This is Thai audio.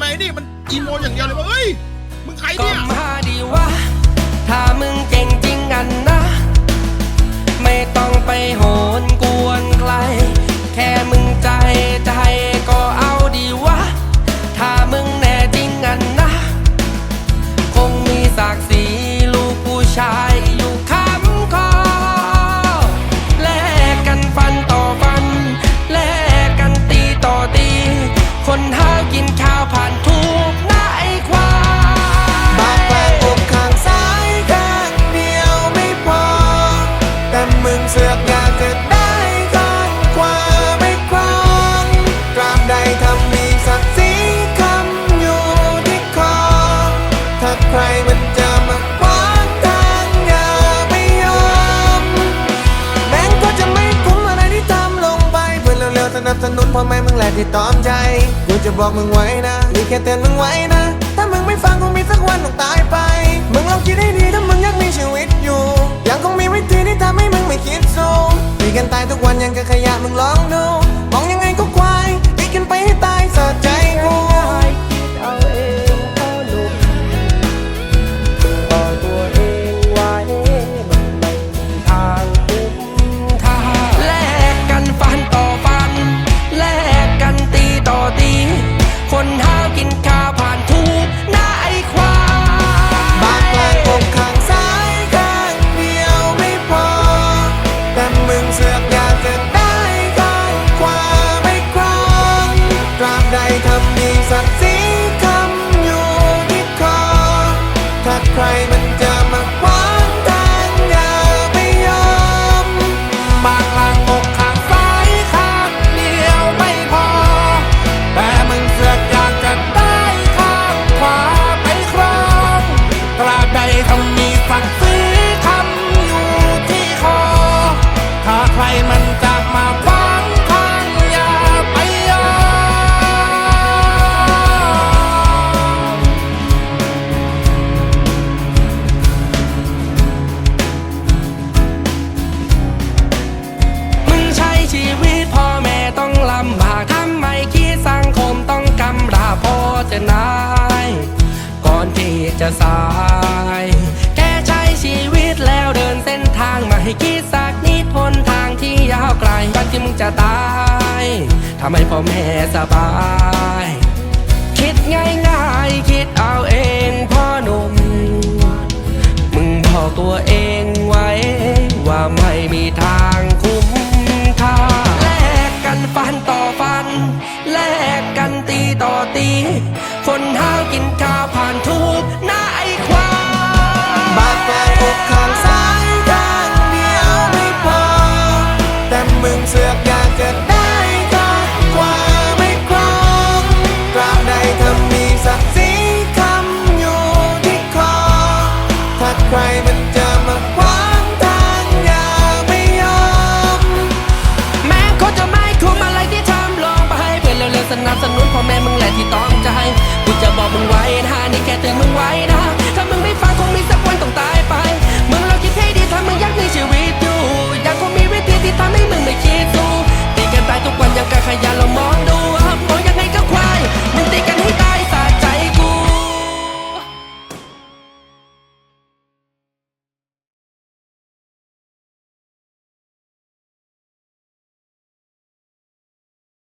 ไมไอ้นี่มันอีโมอย่างเดียวเลยว่าเฮ้ยมึงใครก็เนี่ย มาดีวะ ถ้ามึงเก่งจริงอันนะ ใครมันจะมาขวางทางอย่าไม่ยอมแม่งก็จะไม่คุ้มอะไรที่ทำลงไป เพื่อนเร็วๆสนับสนุนพ่อแม่มึงแหละที่ตอมใจ กูจะบอกมึงไว้นะนี่แค่เตือนมึงไว้นะ ถ้ามึงไม่ฟังคงมีสักวันต้องตายไป มึงลองคิดให้ดีถ้ามึงยังมีชีวิตอยู่ยังคงมีวิธีที่ทำให้มึงไม่คิดสู้ตีกันตายทุกวันยังกับขยะมึงลองดู จะสายแค่ใช้ชีวิตแล้วเดินเส้นทางมาให้คิดสักนิดหนทางที่ยาวไกลวันที่มึงจะตายทำให้พ่อแม่สบาย คิดง่ายๆคิดเอาเองพ่อหนุ่ม มึงบอกตัวเองไว้ ว่าไม่มีทางคุ้มค่าแลกกันฟันต่อฟัน แลกกันตีต่อตี คนห้ากินข้า ใครมันจะมาขวางทางอย่าไม่ยอม แม้เขาจะไม่คุมอะไรที่ทำลองไปให้เพื่อเร็วๆสนับสนุนพ่อแม่มึงแหละที่ต้องใจกูจะบอกมึงไว้นานี่แค่เตือนมึงไว้นะ